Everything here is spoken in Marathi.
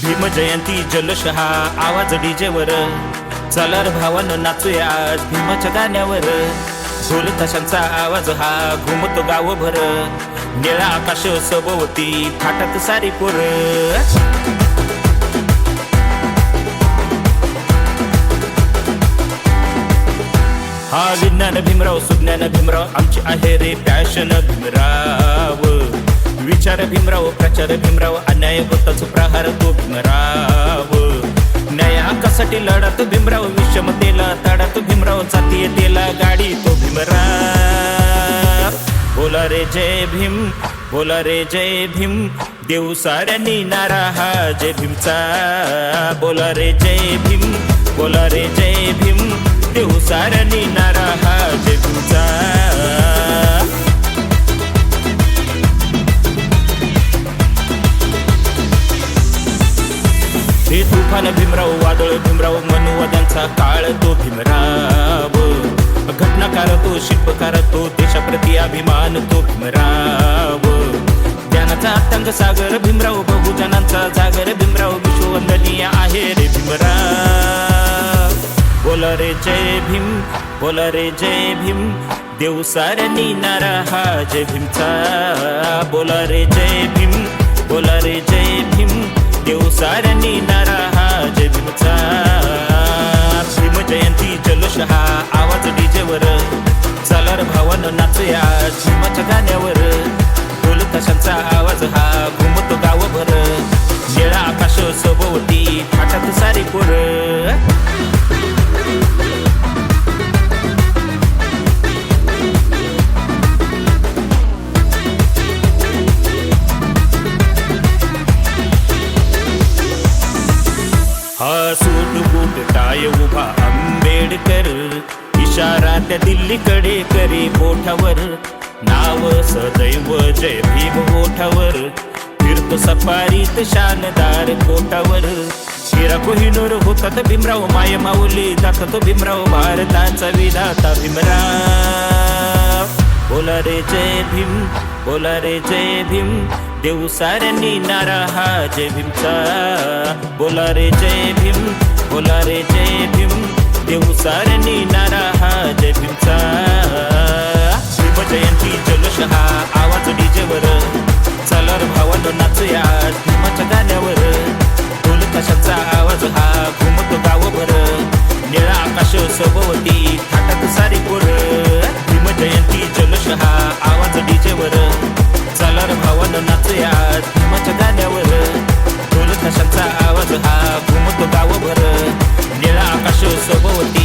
भीम जयंती जलशहा हा आवाज डीजेवर. चला भावानं नाचूया आज भीमाच्या गाण्यावर. झोल तशांचा आवाज हा घुमतो गावभर. निळा आकाश सभोवती थाटात सारी पोर. हा विज्ञान भीमराव सुज्ञान भीमराव आमची आहे रे पॅशन भीमराव. विचार भीमराव प्रचार भीमराव अन्याय होताच प्रहार तो भीमराव. न्याय हक्कासाठी लढत भीमराव विषमतेला ताडत भीमराव जातीय तेला गाडी तो भीमराव. बोला रे जय भीम बोला रे जय भीम देऊ साऱ्यांनी नारा हा जय भीमचा. बोला रे जय भीम बोला रे जय भीम देऊ साऱ्यांनी नारा तुफान भीमराव वादळ भीमराव मनुवाद्यांचा काळ तो भीमराव. घटनाकार तो शिल्पकार तो देशाप्रती अभिमान तो भीमराव. ज्ञानाचा अत्यंग सागर भीमराव बहुजनांचा जागर भीमराव विश्ववंदनीय आहे रे भीमराव. बोला रे जय भीम बोला रे जय भीम देव सारणी नारा हा जय भीमचा. बोला रे जय भीम हा आवाज डीजेवर. चला रे भावानं नाचूया भीमाच्या गाण्यावर. ढोल तशांचा आवाज हा हा सूट बूट टाय उभा आंबेडकर. इशारा त्या दिल्लीकडे करे मोठावर नाव सदैव जय भीम ओठावर फिरतो सफारीत शानदार कोटावर शिरा कोहिनूर होतात भीमराव माय माऊली दाखवतो भीमराव. भारताचा विधाता भीमराव. बोला रे जय भीम बोला रे जय भीम. देऊ साऱ्यांनी नारा हा जय भीमचा बोला रे जय भीम बोला रे जय भीम देऊ साऱ्यांनी नारा हा जय भीमचा भीम जयंती जल्लोष हा आवाज डीजेवर. चला रे भावानं नाचूया भीमाच्या गाण्यावर. ढोल कशाचा आवाज हा घुमतो गावभर निळा आकाश सभोवती थाटात सारी पोरं ढोल